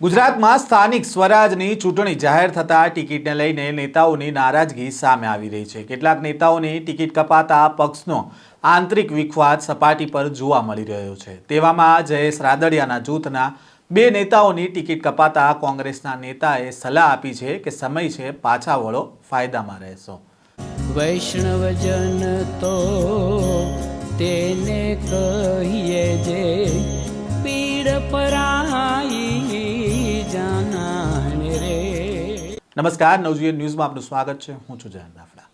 ગુજરાતમાં સ્થાનિક સ્વરાજની ચૂંટણી જાહેર થતાં ટિકિટને લઈને નેતાઓની નારાજગી સામે આવી રહી છે. કેટલાક નેતાઓની ટિકિટ કપાતા પક્ષનો આંતરિક વિખવાદ સપાટી પર જોવા મળી રહ્યો છે. તેવામાં જયેશ રાદડિયાના જૂથના બે નેતાઓની ટિકિટ કપાતા કોંગ્રેસના નેતાએ સલાહ આપી છે કે સમય છે, પાછા વળો, ફાયદામાં રહેશો. વૈષ્ણવજન તો તેને કહીએ જે પીડ પરાઈ નમસ્કાર, નવજીવન ન્યૂઝમાં આપનું સ્વાગત છે. હું છું જયંત દાફડા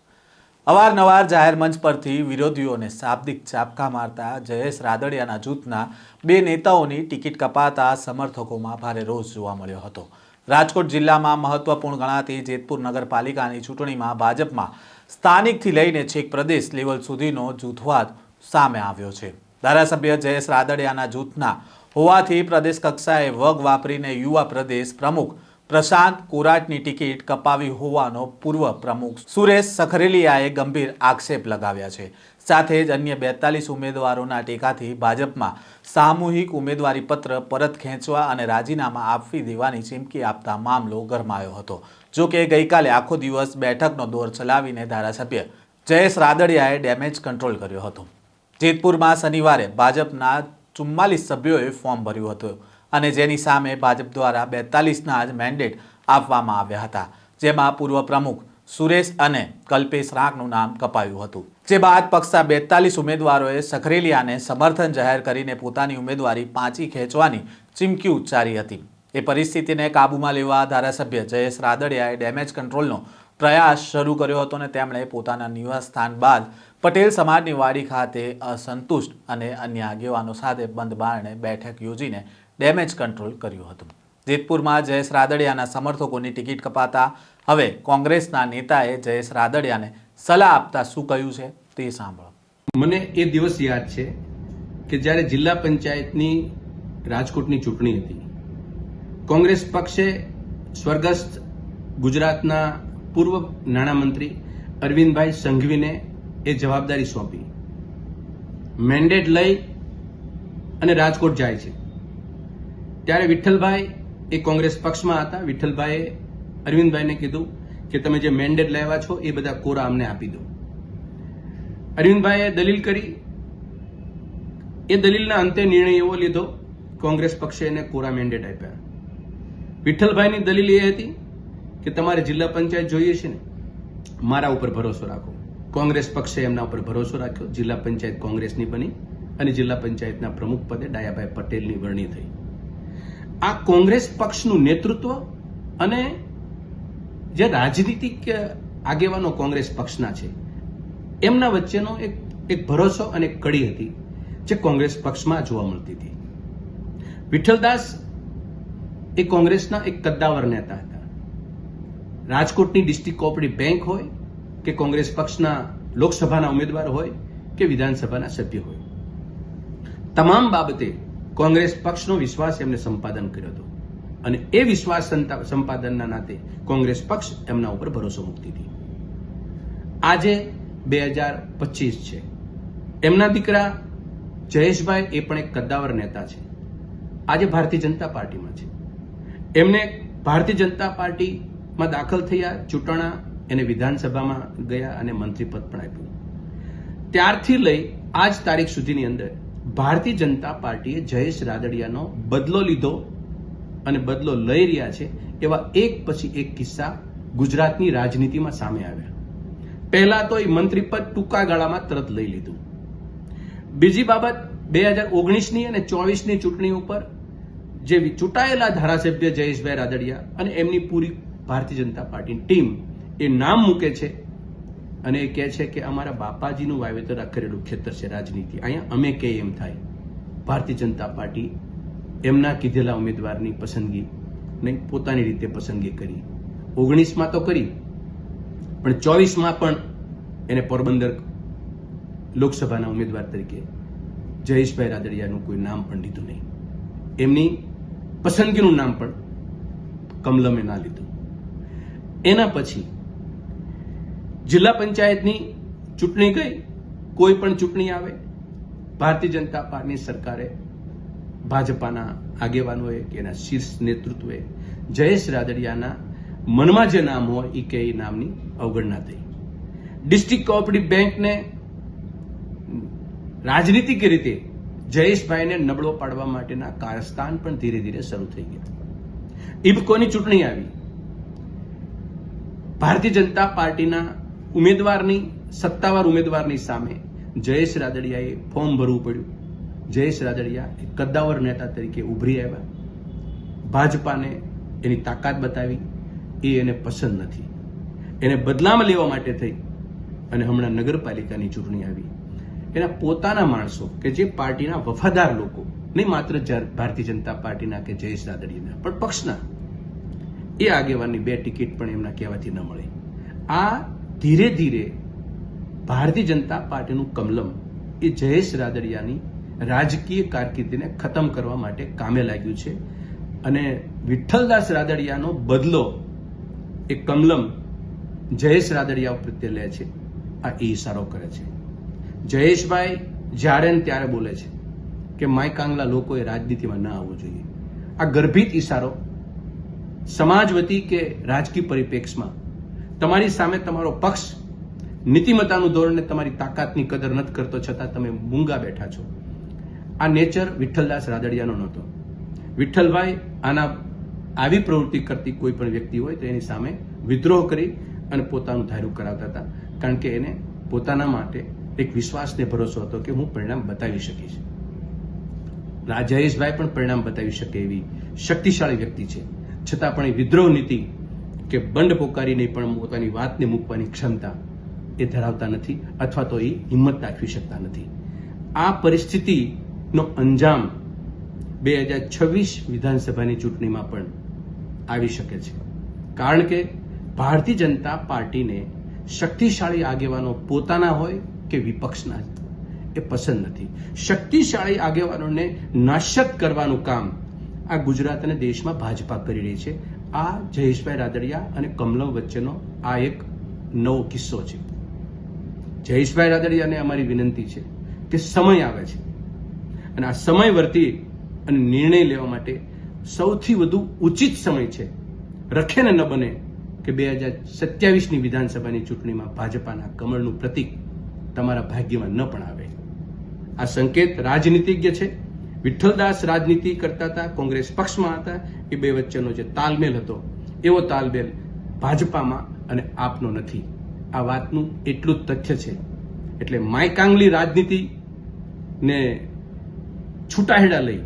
અવારનવાર જાહેર મંચ પરથી વિરોધીઓને શાબ્દિક ચાપકા મારતા જયેશ રાદડિયાના જૂથના બે નેતાઓની ટિકિટ કપાતા સમર્થકોમાં ભારે રોષ જોવા મળ્યો હતો. રાજકોટ જિલ્લામાં મહત્વપૂર્ણ ગણાતી જેતપુર નગરપાલિકાની ચૂંટણીમાં ભાજપમાં સ્થાનિકથી લઈને છેક પ્રદેશ લેવલ સુધીનો જૂથવાદ સામે આવ્યો છે. ધારાસભ્ય જયેશ રાદડિયાના જૂથના હોવાથી પ્રદેશ કક્ષાએ વગ વાપરીને યુવા પ્રદેશ પ્રમુખ પ્રશાંત કોરાટની ટિકિટ કપાવી હોવાનો પૂર્વ પ્રમુખ સુરેશ સખરેલિયાએ ગંભીર આક્ષેપ લગાવ્યા છે. સાથે જ અન્ય બેતાલીસ ઉમેદવારોના ટેકાથી ભાજપમાં સામૂહિક ઉમેદવારી પત્ર પરત ખેંચવા અને રાજીનામા આપવી દેવાની ચીમકી આપતા મામલો ગરમાયો હતો. જો કે ગઈકાલે આખો દિવસ બેઠકનો દોર ચલાવીને ધારાસભ્ય જયેશ રાદડિયાએ ડેમેજ કંટ્રોલ કર્યો હતો. જેતપુરમાં શનિવારે ભાજપના ચુમ્માલીસ સભ્યોએ ફોર્મ ભર્યું હતું. અને જેની સામે ભાજપ દ્વારા બેતાલીસના જ મેન્ડેટ આપવામાં આવ્યા હતા, જેમાં પૂર્વ પ્રમુખ સુરેશ અને કલ્પેશ રાગનું નામ કપાયું હતું. જે બાદ પક્ષના બેતાલીસ ઉમેદવારોએ સખરેલિયાને સમર્થન જાહેર કરીને પોતાની ઉમેદવારી પાંચી ખેંચવાની ચીમકી ઉચ્ચારી હતી. એ પરિસ્થિતિને કાબૂમાં લેવા ધારાસભ્ય જયેશ રાદડિયાએ ડેમેજ કંટ્રોલનો પ્રયાસ શરૂ કર્યો હતો અને તેમણે પોતાના નિવાસસ્થાન બાદ પટેલ સમાજની વાડી ખાતે અસંતુષ્ટ અને અન્ય આગેવાનો સાથે બંધ બારણે બેઠક યોજીને ડેમેજ કંટ્રોલ કર્યું હતું. જેતપુરમાં જયેશ રાદડિયાના સમર્થકોની ટિકિટ કપાતા હવે કોંગ્રેસના નેતાએ જયેશ રાદડિયાને સલાહ આપતા શું કહ્યું છે તે સાંભળો. મને એ દિવસ યાદ છે કે જ્યારે જિલ્લા પંચાયતની રાજકોટની ચૂંટણી હતી. કોંગ્રેસ પક્ષે સ્વર્ગસ્થ ગુજરાતના પૂર્વ નાણામંત્રી અરવિંદભાઈ સંઘવીને એ જવાબદારી સોંપી. મેન્ડેટ લઈ અને રાજકોટ જાય છે. ત્યારે વિઠ્ઠલભાઈ એ કોંગ્રેસ પક્ષમાં હતા. વિઠ્ઠલભાઈએ અરવિંદભાઈને કીધું કે તમે જે મેન્ડેટ લેવા છો એ બધા કોરા અમને આપી દો. અરવિંદભાઈએ દલીલ કરી. એ દલીલના અંતે નિર્ણય એવો લીધો, કોંગ્રેસ પક્ષે એને કોરા મેન્ડેટ આપ્યા. વિઠ્ઠલભાઈની દલીલ એ હતી કે તમારે જિલ્લા પંચાયત જોઈએ છે ને, મારા ઉપર ભરોસો રાખો. કોંગ્રેસ પક્ષે એમના ઉપર ભરોસો રાખ્યો. જિલ્લા પંચાયત કોંગ્રેસની બની અને જિલ્લા પંચાયતના પ્રમુખ પદે ડાયાભાઈ પટેલની વરણી થઈ. આ કોંગ્રેસ પક્ષનું નેતૃત્વ અને જે રાજનીતિક આગેવાનો કોંગ્રેસ પક્ષના છે, એમના વચ્ચેનો એક એક ભરોસો અને કડી હતી જે કોંગ્રેસ પક્ષમાં જોવા મળતી હતી. વિઠ્ઠલદાસ એ કોંગ્રેસના એક કદ્દાવર નેતા હતા. રાજકોટની ડિસ્ટ્રિક્ટ કોઓપરેટિવ બેંક હોય કે કોંગ્રેસ પક્ષના લોકસભાના ઉમેદવાર હોય કે વિધાનસભાના સભ્ય હોય. તમામ બાબતે કોંગ્રેસ પક્ષનો વિશ્વાસ એમને સંપાદન કર્યો હતો. અને એ વિશ્વાસ સંપાદનના નાતે કોંગ્રેસ પક્ષ એમના ઉપર ભરોસો મૂકતી હતી. આજે બે હજાર પચીસ છે. એમના દીકરા જયેશભાઈ એ પણ એક કદ્દાવર નેતા છે. આજે ભારતીય જનતા પાર્ટીમાં છે. એમને ભારતીય જનતા પાર્ટીમાં દાખલ થયા, ચૂંટણા એને વિધાનસભામાં ગયા અને મંત્રીપદ પણ આપ્યું. ત્યારથી લઈ આજ તારીખ સુધીની અંદર ભારતીય જનતા પાર્ટીએ જયેશ રાદડિયાનો બદલો લીધો અને બદલો લઈ રહ્યા છે એવા એક પછી એક કિસ્સા ગુજરાતની રાજનીતિમાં સામે આવ્યા. પહેલા તો એ મંત્રીપદ ટૂંકા ગાળામાં તરત લઈ લીધું. બીજી બાબત, બે હજાર ઓગણીસની અને ચોવીસની ચૂંટણી ઉપર જે ચૂંટાયેલા ધારાસભ્ય જયેશભાઈ રાદડિયા અને એમની પૂરી ભારતીય જનતા પાર્ટીની ટીમ એ નામ મૂકે છે અને એ કહે છે કે અમારા બાપાજીનું વાવેતર કરેલું ખેતર છે રાજનીતિ. અહીંયા અમે કે એમ થાય. ભારતીય જનતા પાર્ટી એમના કીધેલા ઉમેદવારની પસંદગી નહીં, પોતાની રીતે પસંદગી કરી. ઓગણીસમાં તો કરી, પણ ચોવીસમાં પણ એને પોરબંદર લોકસભાના ઉમેદવાર તરીકે જયેશભાઈ રાદડિયાનું કોઈ નામ પણ લીધું નહીં. એમની પસંદગીનું નામ પણ કમલમે ના લીધું. એના પછી જિલ્લા પંચાયતની ચૂંટણી ગઈ, કોઈ પણ ચૂંટણી આવે, ભારતીય જનતા પાર્ટીની સરકારે ભાજપાના આગેવાનોએ કે એના શીર્ષ નેતૃત્વે જયેશ રાદડિયાના મનમાં જે નામ હોય એ કે નામની અવગણના થઈ. ડિસ્ટ્રિક્ટ કોઓપરેટિવ બેંકને રાજનીતિક રીતે જયેશભાઈને નબળો પાડવા માટેના કારસ્તાન પણ ધીરે ધીરે શરૂ થઈ ગયા. ઇબકોની ચૂંટણી આવી. ભારતીય જનતા પાર્ટીના ઉમેદવારની, સત્તાવાર ઉમેદવારની સામે જયેશ રાદડિયાએ ફોર્મ ભરવું પડ્યું. જયેશ રાદડિયા એક કદ્દાવર નેતા તરીકે ઉભરી આવ્યા. ભાજપાને એની તાકાત બતાવી. એ એને પસંદ નથી. એને બદલામાં લેવા માટે થઈ અને હમણાં નગરપાલિકાની ચૂંટણી આવી. એના પોતાના માણસો કે જે પાર્ટીના વફાદાર લોકો, નહીં માત્ર ભારતીય જનતા પાર્ટીના કે જયેશ રાદડીના પણ પક્ષના, એ આગેવાનની બે ટિકિટ પણ એમના કહેવાથી ન મળી. આ ધીરે ધીરે ભારતીય જનતા પાર્ટીનું કમલમ એ જયેશ રાદડિયાની રાજકીય કારકિર્દીને ખતમ કરવા માટે કામે લાગ્યું છે. અને વિઠ્ઠલદાસ રાદડિયાનો બદલો એ કમલમ જયેશ રાદડિયા પ્રત્યે લે છે. આ એ ઇશારો કરે છે. જયેશભાઈ જ્યારે ને ત્યારે બોલે છે કે માય કાંગલા લોકોએ રાજનીતિમાં ન આવવું જોઈએ. આ ગર્ભિત ઇશારો સમાજ વતી કે રાજકીય પરિપ્રેક્ષમાં તમારી સામે તમારો પક્ષ નીતિમત્તાનું ધોરણ તમારી તાકાતની કદર નથી કરતો, છતાં તમે મૂંગા બેઠા છો. આ નેચર વિઠ્ઠલદાસ રાદડિયાનો નહોતો. વિઠ્ઠલભાઈ આના આવી પ્રવૃત્તિ કરતી કોઈ પણ વ્યક્તિ હોય તો એની સામે વિદ્રોહ કરી અને પોતાનું ધાર્યું કરાવતા હતા. કારણ કે એને પોતાના માટે એક વિશ્વાસને ભરોસો હતો કે હું પરિણામ બતાવી શકીશ. રાજા જયેશભાઈ પણ પરિણામ બતાવી શકે એવી શક્તિશાળી વ્યક્તિ છે. છતાં પણ એ વિદ્રોહ નીતિ કે બંડ પોકારીને પણ પોતાની વાતને મૂકવાની ક્ષમતા એ ધરાવતા નથી અથવા તો એ હિંમત દાખવી શકતા નથી. આ પરિસ્થિતિનો અંજામ બે હજાર છવ્વીસ વિધાનસભાની ચૂંટણીમાં પણ આવી શકે છે. કારણ કે ભારતીય જનતા પાર્ટીને શક્તિશાળી આગેવાનો પોતાના હોય કે વિપક્ષના એ પસંદ નથી. શક્તિશાળી આગેવાનોને નાશક કરવાનું કામ આ ગુજરાત અને દેશમાં ભાજપા કરી રહી છે. આ જયેશભાઈ રાદડિયા અને કમલમ વચ્ચેનો આ એક નવો કિસ્સો છે. જયેશભાઈ રાદડિયાને અમારી વિનંતી છે કે સમય આવે છે. અને આ સમય વર્તી અને નિર્ણય લેવા માટે સૌથી વધુ ઉચિત સમય છે. રખે ને ન બને કે બે હજાર સત્યાવીસની વિધાનસભાની ચૂંટણીમાં ભાજપાના કમળનું પ્રતીક તમારા ભાગ્યમાં ન પણ આવે. આ સંકેત રાજનીતિજ્ઞ છે. વિઠ્ઠલદાસ રાજનીતિ કરતા હતા, કોંગ્રેસ પક્ષમાં હતા. એ બે વચ્ચેનો જે તાલમેલ હતો, એવો તાલમેલ ભાજપામાં અને આપનો નથી. આ વાતનું એટલું જ તથ્ય છે. એટલે માયકાંગલી રાજનીતિને છૂટાહેડા લઈ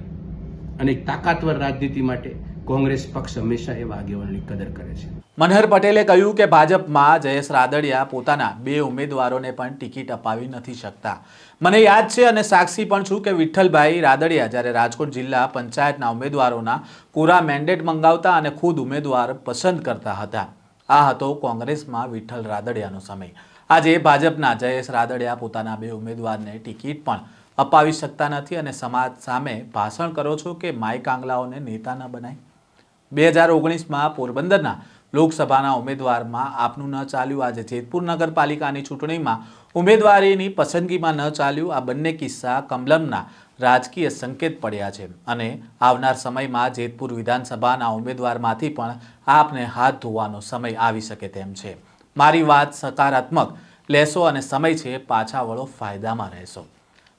અને તાકાતવર રાજનીતિ માટે કોંગ્રેસ પક્ષ હંમેશા એવા આગેવાનની કદર કરે છે. મનહર પટેલે કહ્યું કે ભાજપમાં જયેશ રાદડિયા પોતાના બે ઉમેદવારોને પણ ટિકિટ અપાવી નથી શકતા. મને યાદ છે અને સાક્ષી પણ છું કે વિઠ્ઠલભાઈ રાદડિયા જ્યારે રાજકોટ જિલ્લા પંચાયતના ઉમેદવારોના કોરા મેન્ડેટ મંગાવતા અને ખુદ ઉમેદવાર પસંદ કરતા હતા. આ હતો કોંગ્રેસમાં વિઠ્ઠલ રાદડિયાનો સમય. આજે ભાજપના જયેશ રાદડિયા પોતાના બે ઉમેદવારને ટિકિટ પણ અપાવી શકતા નથી અને સમાજ સામે ભાષણ કરો છો કે માય કાંગલાઓને નેતા ન બનાય. બે હજાર ઓગણીસમાં પોરબંદરના લોકસભાના ઉમેદવારમાં આપનું ન ચાલ્યું. આજે જેતપુર નગરપાલિકાની ચૂંટણીમાં ઉમેદવારીની પસંદગીમાં ન ચાલ્યું. આ બંને કિસ્સા કમલમના રાજકીય સંકેત પડ્યા છે અને આવનાર સમયમાં જેતપુર વિધાનસભાના ઉમેદવારમાંથી પણ આપને હાથ ધોવાનો સમય આવી શકે તેમ છે. મારી વાત સકારાત્મક, લેશો અને સમય છે, પાછા વળો ફાયદામાં રહેશો.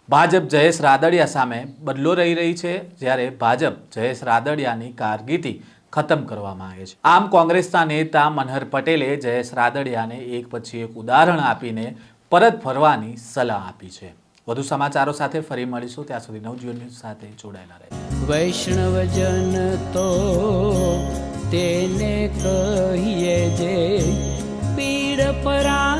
ભાજપ જયેશ રાદડિયા સામે બદલો રહી રહી છે. જ્યારે ભાજપ જયેશ રાદડિયાની કારકિર્દી ખતમ કરવા માંગે છે. આમ કોંગ્રેસના નેતા મનહર પટેલે જયેશ રાદડિયાને એક પછી એક ઉદાહરણ આપીને પરત ફરવાની સલાહ આપી છે. વધુ સમાચારો સાથે ફરી મળીશું. ત્યાં સુધી નવજીવન ન્યૂઝ સાથે જોડાયેલા રહે વૈષ્ણવજન તો તેને કહીએ જે પીડ પરા